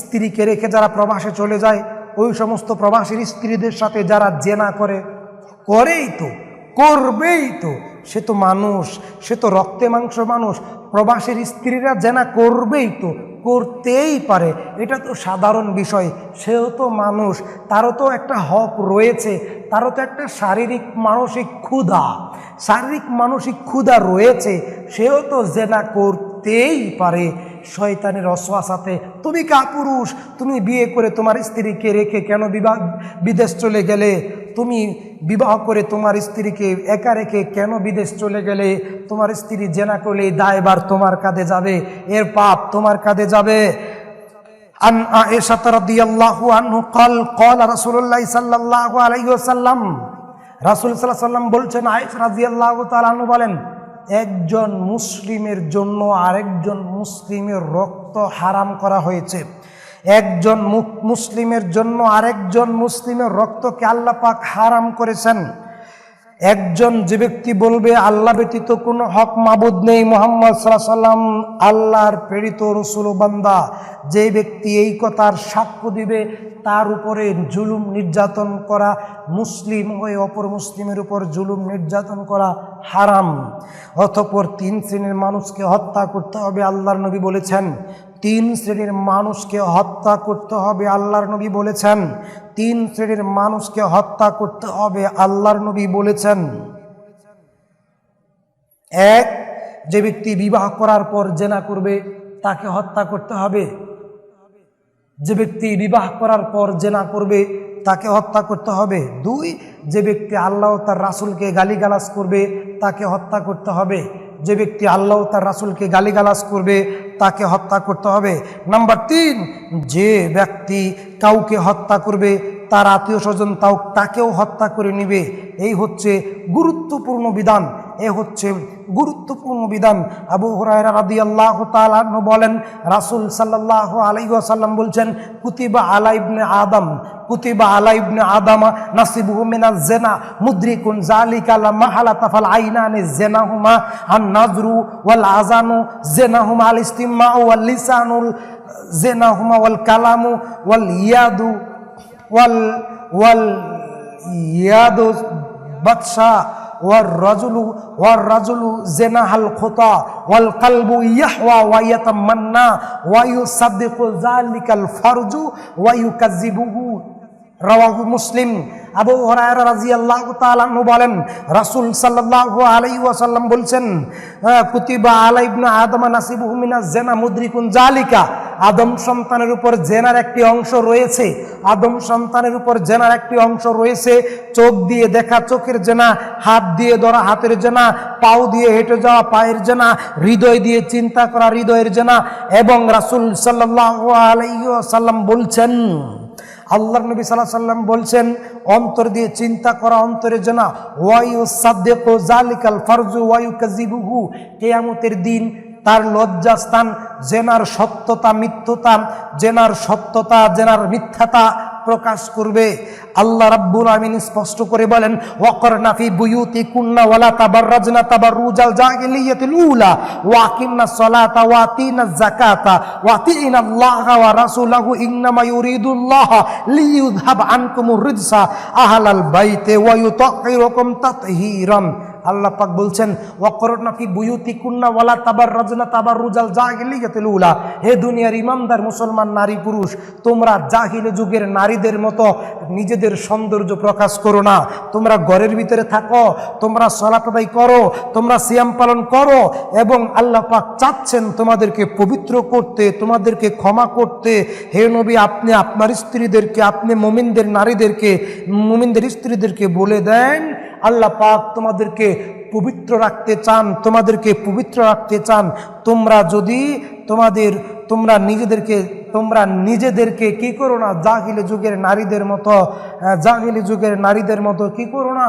স্ত্রীকে রেখে যারা প্রবাসে চলে যায়, ওই সমস্ত প্রবাসীর স্ত্রীদের সাথে যারা জেনা করে, করেই তো, করবেই তো। সে তো মানুষ, সে তো রক্তে মাংস মানুষ, প্রবাসীর স্ত্রীরা জেনা করবেই তো, করতেই পারে। এটা তো সাধারণ বিষয়, সেও তো মানুষ, তারও তো একটা হক রয়েছে, তারও তো একটা শারীরিক মানসিক ক্ষুধা। শারীরিক মানসিক ক্ষুধা রয়েছে, সেও তো জেনা করতেই পারে। শয়তানের অশ্বাসাতে তুমি কাপুরুষ তুমি বিয়ে করে তোমার স্ত্রীকে রেখে কেন বিবাহ বিদেশ চলে গেলে তুমি বিবাহ করে তোমার স্ত্রীকে একা রেখে কেন বিদেশ চলে গেলে তোমার স্ত্রী জেনা করলে এই দায়বার তোমার কাঁধে যাবে এর পাপ তোমার কাঁধে যাবে عن عائشة رضي الله عنه قال قال رسول الله صلى الله عليه وسلم রাসুল সাল্লাহ সাল্লাম বলছেন আয়েশ রাজিয়াল্লাহ তালানু বলেন একজন মুসলিমের জন্য আরেকজন মুসলিমের রক্ত হারাম করা হয়েছে। একজন মুসলিমের জন্য আরেকজন মুসলিমের রক্তকে আল্লাপাক হারাম করেছেন। একজন যে ব্যক্তি বলবে, আল্লাহ ব্যতীত কোনো হক মাবুদ নেই মোহাম্মদ সাল্লাম আল্লাহর প্রেরিত রসুল বান্দা। যে ব্যক্তি এই কথার সাক্ষ্য দিবে, তার উপরে জুলুম নির্যাতন করা, মুসলিম হয়ে অপর মুসলিমের উপর জুলুম নির্যাতন করা হারাম। অতপর তিন শ্রেণির মানুষকে হত্যা করতে হবে। আল্লাহর নবী বলেছেন তিন শ্রেণির মানুষকে হত্যা করতে হবে, আল্লাহর নবী বলেছেন। তিন শ্রেণির মানুষকে হত্যা করতে হবে, আল্লাহর নবী বলেছেন। এক, যে ব্যক্তি বিবাহ করার পর জেনা করবে, তাকে হত্যা করতে হবে। যে ব্যক্তি বিবাহ করার পর জেনা করবে, তাকে হত্যা করতে হবে। দুই, যে ব্যক্তি আল্লাহ তার রাসুলকে গালিগালাজ করবে, তাকে হত্যা করতে হবে। যে ব্যক্তি আল্লাহ তার রাসুলকে গালিগালাজ করবে তাকে হত্যা করতে হবে। নাম্বার তিন, যে ব্যক্তি কাউকে হত্যা করবে, তার আত্মীয় স্বজন তাও তাকেও হত্যা করে নিবে। এই হচ্ছে গুরুত্বপূর্ণ বিধান। এ হচ্ছে গুরুত্বপূর্ণ বিধান। আবু হুরায়রা রাদি আল্লাহ তালু বলেন, রাসুল সাল্লাহ আলাইসাল্লাম বলছেন, কুতিবা আলা ইবনে আদম, কুতিবা আলা ইবনে আদামা নাসিবুহু মিনা জেনা, মুদ্রিকুন জালিকা মাহালা তাফাল আইনানি জেনাহুমা, আন নাজরু ওয়াল আজানু জেনাহুমা আল ইস্তিমা ওয়াল লিসানুল জেনাহুমা ওয়াল কালামু ওয়াল ইয়াদু ওয়াল ওয়াল ইয়াদু বাদশা। والرجل والرجل زنا الخطا والقلب يحوى ويتمنى ويصدق ذلك الفرج ويكذبه. রাওয়াহু মুসলিম আবু হরায়রা রাদিয়াল্লাহু তাআলা আনহু বলেন, রাসূল সাল্লাল্লাহু আলাইহি ওয়াসাল্লাম বলছেন কুতিবা আলা ইবনে আদম নাসিবুহু মিনাজ জিনা মুদরিকুন জালিকা। আদম সন্তানের উপর জেনার একটি অংশ রয়েছে। আদম সন্তানের উপর জেনার একটি অংশ রয়েছে। চোখ দিয়ে দেখা চোখের জেনা, হাত দিয়ে ধরা হাতের জেনা, পাও দিয়ে হেঁটে যাওয়া পায়ের জেনা, হৃদয় দিয়ে চিন্তা করা হৃদয়ের জেনা এবং রাসূল সাল্লাল্লাহু আলাইহি ওয়াসাল্লাম বলছেন আল্লাহ নবী সাল্লাহ সাল্লাম বলছেন, অন্তর দিয়ে চিন্তা করা অন্তরে জনা ওয়াইউ সাদ্দেক জালিকাল ফারজু ওয়াইউ কাজিবুহু কেয়ামতের দিন তার লজ্জাস্থান জেনার সত্যতা মিথ্যতা, জেনার সত্যতা, জেনার মিথ্যাতা প্রকাশ করবে। আল্লাহ রাব্বুল আমিন স্পষ্ট করে বলেন ওয়াকর নাফি বুয়ুতি কুন্না ওয়ালা তাবাররাজনা তাবাররুজাল জাহিলিয়াতিল উলা, ওয়া আকিমনা সলাতা ওয়া আতিনা যাকাতা, ওয়া আতিনা আল্লাহ ওয়া রাসূলাহু ইন্নামা ইউরিদুল্লাহ লিইউযহাব আনকুমুর রিজসা আহলাল বাইতে ওয়া ইউতাহিরুকুম তাতহীরান আল্লাহ পাক বলছেন ফি বুয়ুতি কুন্না ওয়ালা তাবাররাজনা তাবাররুজাল জাহিলিয়াতিল উলা। হে দুনিয়ার ইমানদার মুসলমান নারী পুরুষ, তোমরা জাহিলি যুগের নারীদের মতো নিজেদের সৌন্দর্য প্রকাশ করো না। তোমরা ঘরের ভিতরে থাকো, তোমরা সলাত করো, তোমরা সিয়াম পালন করো এবং আল্লাহ পাক চাচ্ছেন তোমাদেরকে পবিত্র করতে, তোমাদেরকে ক্ষমা করতে। হে নবী, আপনি আপনার স্ত্রীদেরকে, আপনি মোমিনদের নারীদেরকে, মোমিনদের স্ত্রীদেরকে বলে দেন আল্লাহ পাক তোমাদেরকে পবিত্র রাখতে চান তোমাদেরকে পবিত্র রাখতে চান। তোমরা যদি তোমাদের তোমরা নিজেদেরকে তোমরা নিজেদেরকে কি করো না জাহিলি যুগের নারীদের মতো আহ, জাহিলি যুগের নারীদের মতো কি করো না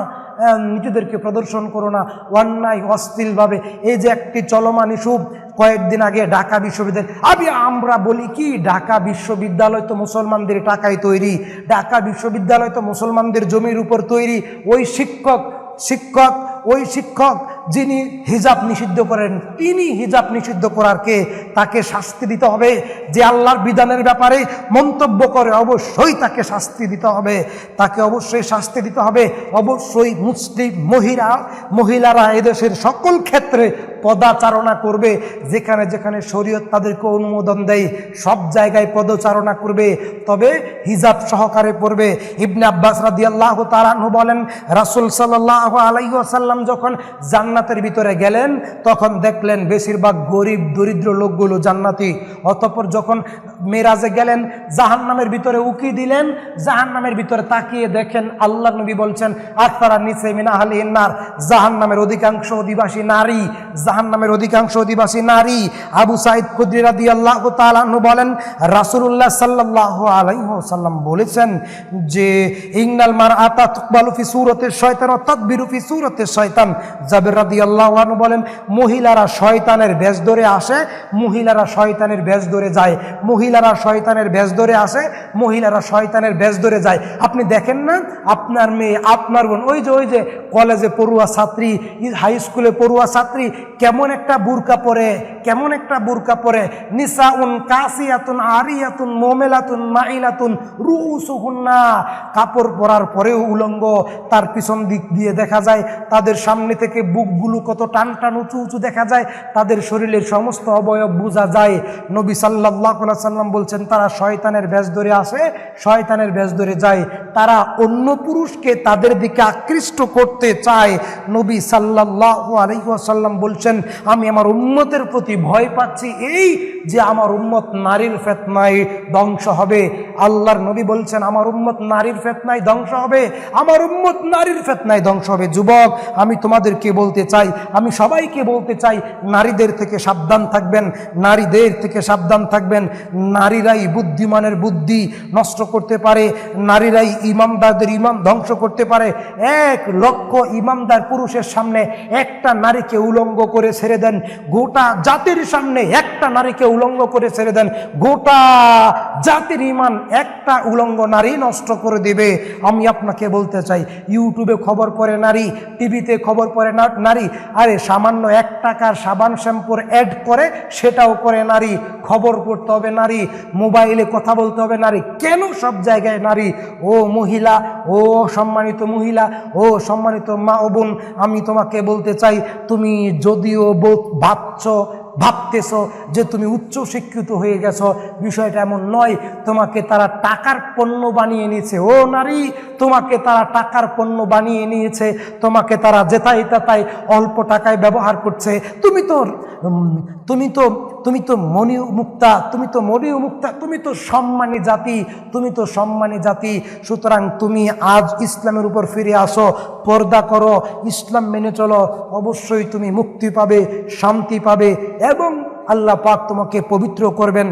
নিজেদেরকে প্রদর্শন করো না। অন্যায় অশ্লীলভাবে এই যে একটি চলমান ইস্যু কয়েকদিন আগে ঢাকা বিশ্ববিদ্যালয় আমি আমরা বলি কি? ঢাকা বিশ্ববিদ্যালয় তো মুসলমানদের টাকায় তৈরি। ঢাকা বিশ্ববিদ্যালয় তো মুসলমানদের জমির উপর তৈরি। ওই শিক্ষক শিক্ষক ওই শিক্ষক যিনি হিজাব নিষিদ্ধ করেন, তিনি হিজাব নিষিদ্ধ করার কে? তাকে শাস্তি দিতে হবে। যে আল্লাহর বিধানের ব্যাপারে মন্তব্য করে, অবশ্যই তাকে শাস্তি দিতে হবে। তাকে অবশ্যই শাস্তি দিতে হবে। অবশ্যই মুসলিম মহিলা, মহিলারা এদেশের সকল ক্ষেত্রে পদাচারণা করবে। যেখানে যেখানে শরীয়ত তাদেরকে অনুমোদন দেয়, সব জায়গায় পদচারণা করবে। তবে হিজাব সহকারে পড়বে। ইবনে আব্বাস রাদিয়াল্লাহু তাআলা বলেন, রাসূল আলাইহি ওয়াসাল্লাম যখন জান্নাতের ভিতরে গেলেন, তখন দেখলেন বেশিরভাগ গরিব, দরিদ্র লোকগুলো জান্নাতি। অতঃপর যখন মেরাজে গেলেন, জাহান্নামের ভিতরে উকি দিলেন, জাহান্নামের ভিতরে তাকিয়ে দেখেন আল্লাহ নবী বলছেন আত্মারা নিচে মিনা আহলি ইন্নার জাহান্নামের অধিকাংশ অধিবাসী নারী, জাহান্নামের অধিকাংশ অধিবাসী নারী। আবু সাইদ খুদ্রি রাদিয়াল্লাহু তাআলা আনহু বলেন, রাসূলুল্লাহ সাল্লাল্লাহু আলাইহি ওয়াসাল্লাম বলেছেন যে ইংনাল মারআতা তুকবালু ফি সূরাতির শয়তান ও তাদবিরু ফি সূরাতির শয়তান জাবির রাদিয়াল্লাহু আনহু বলেন, মহিলারা শয়তানের বেশ ধরে আসে, মহিলারা শয়তানের বেশ ধরে যায়। মহিলারা শয়তানের বেশ ধরে আসে, মহিলারা শয়তানের বেশ ধরে যায়। আপনি দেখেন না, আপনার মেয়ে, আপনার বোন, ওই যে ওই যে, কলেজে পড়ুয়া ছাত্রী, হাই স্কুলে পড়ুয়া ছাত্রী, কেমন একটা বুরকা পরে, কেমন একটা বুরকা পরে নিসা উন কাশি আতুন কাসিয়াতুন, আরিয়াতুন, মোমেলাতুন, মাইলাতুন, রুসুহুন্না, কাপড় পরার পরেও উলঙ্গ, তার পিছন দিক দিয়ে দেখা যায়, তাদের সামনে থেকে বুকগুলো কত টান টান উঁচু উঁচু দেখা যায়, তাদের শরীরের সমস্ত অবয়ব বোঝা যায়। নবী সাল্লাহ সাল্লাম বলছেন, তারা শয়তানের ব্যাস ধরে আসে, শয়তানের ব্যাস ধরে যায়। তারা অন্য পুরুষকে তাদের দিকে আকৃষ্ট করতে চায়। নবী সাল্লাহ আলহিহাসাল্লাম বলছেন, আমি আমার উম্মতের প্রতি ভয় পাচ্ছি, এই যে আমার উম্মত নারীর ফেতনায় ধ্বংস হবে। আল্লাহর নবী বলছেন, আমার উম্মত নারীর ফেতনায় ধ্বংস হবে। আমার উম্মত নারীর ফেতনায় ধ্বংস হবে। যুবক, আমি তোমাদেরকে বলতে চাই, আমি সবাইকে বলতে চাই, নারীদের থেকে সাবধান থাকবেন, নারীদের থেকে সাবধান থাকবেন। নারীরাই বুদ্ধিমানের বুদ্ধি নষ্ট করতে পারে, নারীরাই ইমামদারদের ইমাম ধ্বংস করতে পারে। এক লক্ষ ইমামদার পুরুষের সামনে একটা নারীকে উলঙ্গ করে ছেড়ে দেন। গোটা জাতির সামনে একটা নারীকে উলঙ্গ করে ছেড়ে দেন। গোটা জাতির ইমান একটা উলঙ্গ নারী নষ্ট করে দেবে। আমি আপনাকে বলতে চাই, ইউটিউবে খবর পড়ে নারী, টিভিতে খবর পড়ে নারী। আরে, সামান্য এক টাকার সাবান শ্যাম্পুর অ্যাড করে সেটাও করে নারী। খবর করতে হবে নারী, মোবাইলে কথা বলতে হবে নারী। কেন সব জায়গায় নারী? ও মহিলা, ও সম্মানিত মহিলা, ও সম্মানিত মা ও বোন, আমি তোমাকে বলতে চাই, তুমি যদিও বোধ ভাবছ ভাবতেছ যে তুমি উচ্চ শিক্ষিত হয়ে গেছো বিষয়টা এমন নয় তোমাকে তারা টাকার পণ্য বানিয়ে নিয়েছে। ও নারী তোমাকে তারা টাকার পণ্য বানিয়ে নিয়েছে তোমাকে তারা যেতাই তাতাই অল্প টাকায় ব্যবহার করছে। তুমি তো উম, তুমি তো তুমি তো মনি মুক্তা তুমি তো মনি মুক্তা তুমি তো সম্মানী জাতি, তুমি তো সম্মানী জাতি। সুতরাং তুমি আজ ইসলামের উপর ফিরে আসো, পর্দা করো, ইসলাম মেনে চলো, অবশ্যই তুমি মুক্তি পাবে, শান্তি পাবে, এবং আল্লাহ পাক তোমাকে পবিত্র করবেন।